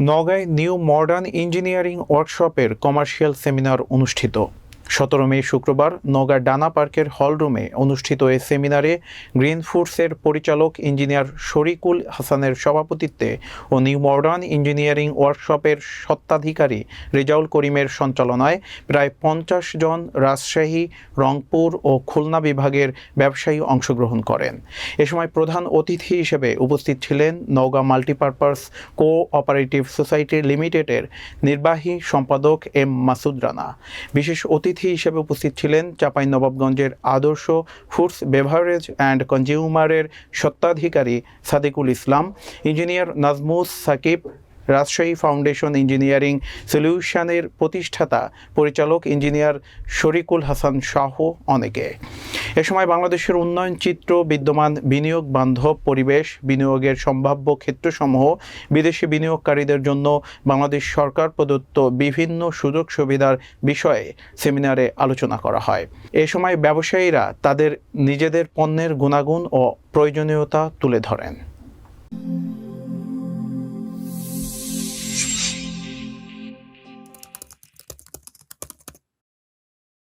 নগাঁয় new modern engineering ওয়ার্কশপের commercial seminar অনুষ্ঠিত। সতেরো মে শুক্রবার নগা ডানা পার্কের হলরুমে অনুষ্ঠিত এ সেমিনারে গ্রিন ফুডসের পরিচালক ইঞ্জিনিয়ার শরিকুল হাসানের সভাপতিত্বে ও নিউ মডার্ন ইঞ্জিনিয়ারিং ওয়ার্কশপের স্বত্বাধিকারী রেজাউল করিমের সঞ্চালনায় প্রায় পঞ্চাশ জন রাজশাহী, রংপুর ও খুলনা বিভাগের ব্যবসায়ী অংশগ্রহণ করেন। এ সময় প্রধান অতিথি হিসেবে উপস্থিত ছিলেন Naogaon multipurpose cooperative society লিমিটেডের নির্বাহী সম্পাদক এম মাসুদ রানা। বিশেষ অতিথি হিসেবে উপস্থিত ছিলেন চাপাই নবাবগঞ্জের আদর্শ ফুডস বেভারেজ অ্যান্ড কনজিউমারের স্বত্বাধিকারী Sadikul Islam, engineer Nazmus Sakib, Rajshahi foundation engineering সলিউশনের প্রতিষ্ঠাতা, পরিচালক ইঞ্জিনিয়ার শরিকুল হাসান শাহ অনেকে। এ সময় বাংলাদেশের উন্নয়ন চিত্র, বিদ্যমান বিনিয়োগ বান্ধব পরিবেশ, বিনিয়োগের সম্ভাব্য ক্ষেত্রসমূহ, বিদেশি বিনিয়োগকারীদের জন্য বাংলাদেশ সরকার প্রদত্ত বিভিন্ন সুযোগ সুবিধার বিষয়ে সেমিনারে আলোচনা করা হয়। এ সময় ব্যবসায়ীরা তাদের নিজেদের পণ্যের গুণাগুণ ও প্রয়োজনীয়তা তুলে ধরেন।